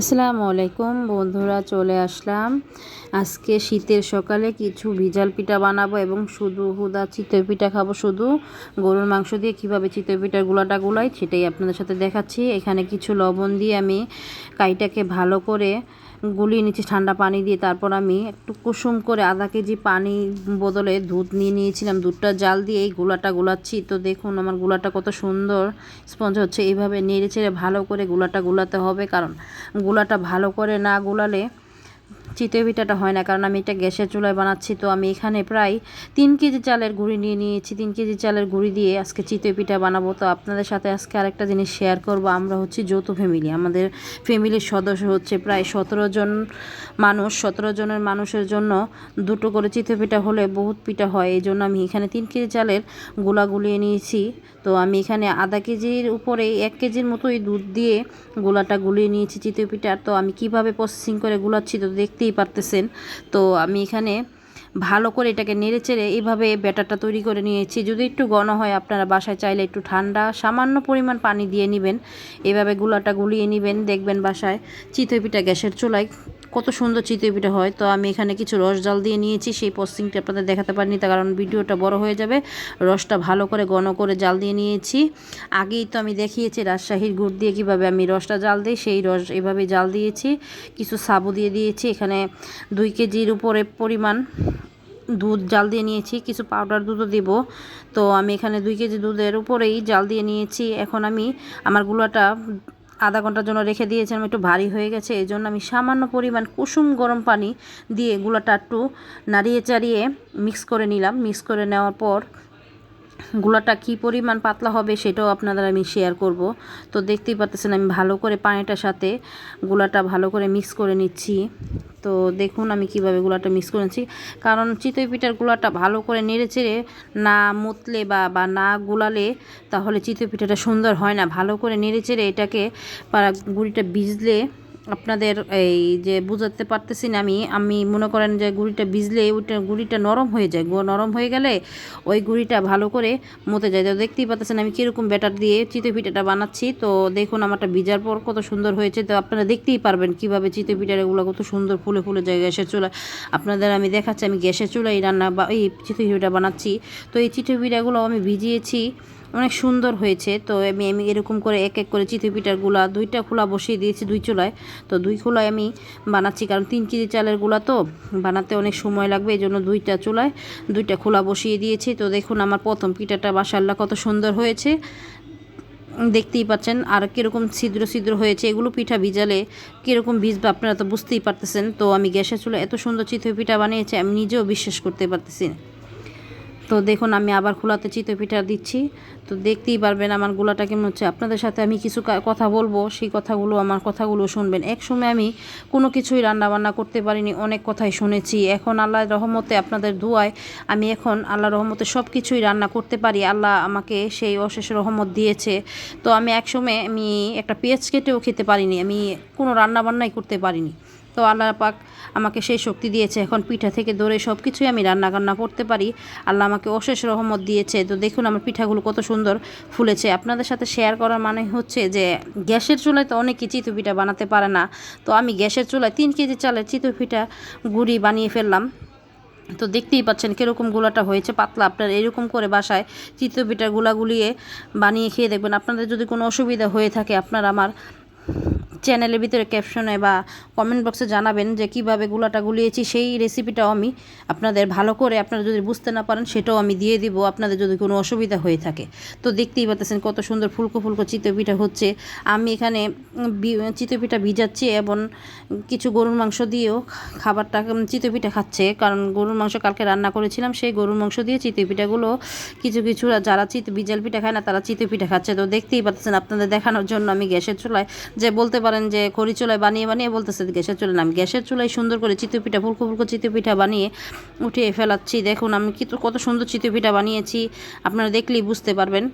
আসসালামু আলাইকুম বন্ধুরা, চলে আসলাম। আজকে শীতের সকালে কিছু ভিজাল পিঠা বানাবো এবং শুধু হুদা চিতই পিঠা খাব। শুধু গরুর মাংস দিয়ে কীভাবে চিতই পিঠার গুলাটা গুলাই সেটাই আপনাদের সাথে দেখাচ্ছি। এখানে কিছু লবণ দিয়ে আমি কাইটাকে ভালো করে গুলিয়ে নিচ্ছি ঠান্ডা পানি দিয়ে। তারপর আমি একটু কুসুম করে আধা কেজি পানি বদলে দুধ নিয়ে নিয়েছিলাম। দুধটা জাল দিয়ে এই গুলাটা গুলাচ্ছি। তো দেখুন আমার গুলাটা কত সুন্দর স্পঞ্জ হচ্ছে। এইভাবে নেড়ে চেড়ে ভালো করে গুলাটা গুলাতে হবে। কারণ গুলাটা ভালো করে না গুলালে চিতই পিঠাটা হয় না, কারণ আমি এটা গ্যাসের চুলায় বানাচ্ছি, তো আমি এখানে প্রায় তিন কেজি চালের গুঁড়ি নিয়ে নিয়েছি। তিন কেজি চালের গুঁড়ি দিয়ে আজকে চিতই পিঠা বানাবো। তো আপনাদের সাথে আজকে আরেকটা জিনিস শেয়ার করব। আমরা হচ্ছি যৌথ ফ্যামিলি আমাদের ফ্যামিলির সদস্য হচ্ছে প্রায় সতেরো জন মানুষ। সতেরো জনের মানুষের জন্য দুটো করে চিতই পিঠা হলে বহুত পিঠা হয়। এই জন্য আমি এখানে তিন কেজি চালেরগুলা গুলিয়ে নিয়েছি। তো আমি এখানে আধা কেজির উপরে এক কেজির মতোই দুধ দিয়ে গোলাটা গুলিয়ে নিয়েছি চিতই পিঠা। তো আমি কীভাবে প্রসেসিং করে গুলাচ্ছি তো দেখতেই পারতেছেন। তো আমি এখানে ভালো করে এটাকে নেড়ে চেড়ে এইভাবে ব্যাটারটা তৈরি করে নিয়েছি। যদি একটু ঘন হয়, আপনারা বাসায় চাইলে একটু ঠান্ডা, সামান্য পরিমাণ পানি দিয়ে নেবেন। এভাবে গুলাটা গুলিয়ে নেবেন। দেখবেন বাসায় চিতই পিঠা গ্যাসের চুলায় কত সুন্দর চিতই পিঠা হয়। তো আমি এখানে কিছু রস জাল দিয়ে নিয়েছি, সেই পস্টিংটা আপনাদের দেখাতে পারিনি, তার কারণ ভিডিওটা বড় হয়ে যাবে। রসটা ভালো করে, ঘন করে জাল দিয়ে নিয়েছি। আগেই তো আমি দেখিয়েছি রাজশাহীর গুড় দিয়ে কীভাবে আমি রসটা জাল দিই, সেই রস এভাবে জাল দিয়েছি। কিছু সাবু দিয়ে দিয়েছি, এখানে দুই কেজির উপরে পরিমাণ দুধ জাল দিয়ে নিয়েছি, কিছু পাউডার দুধও দিব। তো আমি এখানে দুই কেজি দুধের উপরেই জাল দিয়ে নিয়েছি। এখন আমি আমার গুলাটা আধা ঘণ্টার জন্য রেখে দিয়েছিলাম, একটু ভারী হয়ে গেছে, এই জন্য আমি সামান্য পরিমাণ কুসুম গরম পানি দিয়ে গুলাটা একটু নাড়িয়ে চাড়িয়ে মিক্স করে নিলাম। মিক্স করে নেওয়ার পর গুলাটা কি পরিমাণ পাতলা হবে সেটাও আপনাদের আমি শেয়ার করব। তো দেখতেই পাচ্ছেন আমি ভালো করে পানিটার সাথে গুলাটা ভালো করে মিক্স করে নিচ্ছি। তো দেখুন আমি কীভাবে গুলাটা মিক্স করেছি কারণ চিতই পিঠার গুলাটা ভালো করে নেড়ে চেড়ে না মুতলে বা বা না গুলালে তাহলে চিতই পিঠাটা সুন্দর হয় না। ভালো করে নেড়ে চেড়ে এটাকে গুড়িটা ভিজলে আপনাদের এই যে বুঝাতে পারতেছি না আমি আমি মনে করেন যে গুড়িটা ভিজলে ওইটা গুড়িটা নরম হয়ে যায়। নরম হয়ে গেলে ওই গুড়িটা ভালো করে মতে যায়। তো দেখতেই পাচ্ছেন আমি কীরকম ব্যাটার দিয়ে চিতই পিঠাটা বানাচ্ছি। তো দেখুন আমারটা ভিজার পর কত সুন্দর হয়েছে। তো আপনারা দেখতেই পারবেন কীভাবে চিতই পিঠার এগুলো কত সুন্দর ফুলে ফুলে যায় গ্যাসের চুলা আপনাদের আমি দেখাচ্ছি, আমি গ্যাসের চুলাই রান্না বা এই চিতই পিঠা বানাচ্ছি। তো এই চিতই পিঠাগুলো আমি ভিজিয়েছি। অনেক সুন্দর হয়েছে। তো আমি আমি এরকম করে এক এক করে চিতই পিঠারগুলা দুইটা খোলা বসিয়ে দিয়েছি দুই চুলায়। তো দুই খোলায় আমি বানাচ্ছি, কারণ তিন কেজি চালেরগুলা তো বানাতে অনেক সময় লাগবে, এই জন্য দুইটা চুলায় দুইটা খোলা বসিয়ে দিয়েছি। তো দেখুন, আমার প্রথম পিঠাটা বাসাল্লা কত সুন্দর হয়েছে। দেখতেই পাচ্ছেন আর কীরকম ছিদ্র ছিদ্র হয়েছে। এগুলো পিঠা ভিজালে কীরকম ভিজবে আপনারা তো বুঝতেই পারতেছেন। তো আমি গ্যাসের চুলা এত সুন্দর চিতই পিঠা বানিয়েছি, আমি নিজেও বিশ্বাস করতে পারতেছি তো দেখুন, আমি আবার খোলাতে চিতই পিঠা দিচ্ছি। তো দেখতেই পারবেন আমার গোলাটা কেমন হচ্ছে। আপনাদের সাথে আমি কিছু কথা বলব, সেই কথাগুলো, আমার কথাগুলো শুনবেন। এক সময় আমি কোনো কিছুই রান্না বান্না করতে পারিনি, অনেক কথাই শুনেছি। এখন আল্লাহর রহমতে আপনাদের ধোয়ায় আমি এখন আল্লাহ রহমতে সব কিছুই রান্না করতে পারি। আল্লাহ আমাকে সেই অশেষ রহমত দিয়েছে। তো আমি এক সময় আমি একটা পেঁয়াজ কেটেও খেতে পারিনি, আমি কোনো রান্না বান্নাই করতে পারিনি। তো আল্লাহ পাক আমাকে সেই শক্তি দিয়েছে। এখন পিঠা থেকে দৌড়ে সব কিছুই আমি রান্না বান্না করতে পারি। আল্লাহ আমাকে অশেষ রহমত দিয়েছে। তো দেখুন আমার পিঠাগুলো কত সুন্দর ফুলেছে। আপনাদের সাথে শেয়ার করার মানে হচ্ছে যে, গ্যাসের চুলায় তো অনেকে চিতু পিঠা বানাতে পারে না। তো আমি গ্যাসের চুলায় তিন কেজি চালের চিতু পিঠা গুড়ি বানিয়ে ফেললাম। তো দেখতেই পাচ্ছেন কীরকম গুলাটা হয়েছে, পাতলা। আপনার এরকম করে বাসায় চিত্র পিঠা গুলা গুলিয়ে বানিয়ে খেয়ে দেখবেন। আপনাদের যদি কোনো অসুবিধা হয়ে থাকে, আপনার আমার চ্যানেলের ভিতরে ক্যাপশনে বা কমেন্ট বক্সে জানাবেন যে কীভাবে গুলাটা গুলিয়েছি, সেই রেসিপিটাও আমি আপনাদের ভালো করে আপনারা যদি বুঝতে না পারেন, সেটাও আমি দিয়ে দিব। আপনাদের যদি কোনো অসুবিধা হয়ে থাকে, তো দেখতেই পাচ্ছেন কত সুন্দর ফুলকো ফুলকো চিতপিঠা হচ্ছে। আমি এখানে চিতপিঠা ভিজাচ্ছি এবং কিছু গরুর মাংস দিয়েও খাবারটা চিতপিঠা খাচ্ছে। কারণ গরুর মাংস কালকে রান্না করেছিলাম, সেই গরুর মাংস দিয়ে চিতপিঠাগুলো কিছু কিছু যারা চিত বিজাল পিঠা খায় না, তারা চিতপিঠা খাচ্ছে। তো দেখতেই পাচ্ছেন আপনাদের দেখানোর জন্য আমি গ্যাসের চুলায় যে বলতে পারেন যে খড়ি চুলায় বানিয়ে বানিয়ে বলতেছে গ্যাসের চুলায় নাম গ্যাসের চুলায় সুন্দর করে চিতপিঠা ফুলকো ফুলকো চিতপিঠা বানিয়ে উঠিয়ে ফেলাচ্ছি। দেখুন, আমি কিন্তু কত সুন্দর চিতপিঠা বানিয়েছি, আপনারা দেখলেই বুঝতে পারবেন।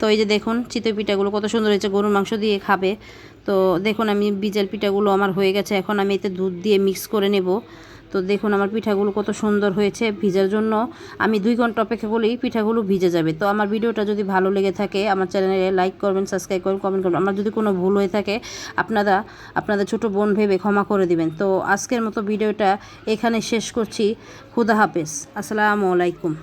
তো এই যে দেখুন, চিতই পিঠাগুলো কত সুন্দর হয়েছে, গরুর মাংস দিয়ে খাবে। তো দেখুন, আমি বিজেল পিঠাগুলো আমার হয়ে গেছে, এখন আমি এতে দুধ দিয়ে মিক্স করে নেব। তো দেখুন আমার পিঠাগুলো কত সুন্দর হয়েছে ভিজার জন্য। আমি দুই ঘণ্টা অপেক্ষা করলেই পিঠাগুলো ভিজে যাবে। তো আমার ভিডিওটা যদি ভালো লেগে থাকে, আমার চ্যানেলে লাইক করবেন সাবস্ক্রাইব করবেন কমেন্ট করবেন। আমার যদি কোনো ভুল হয়ে থাকে, আপনারা, আপনাদের ছোট বোন ভেবে ক্ষমা করে দিবেন। তো আজকের মতো ভিডিওটা এখানে শেষ করছি। খুদা হাফেজ। আসসালামু আলাইকুম।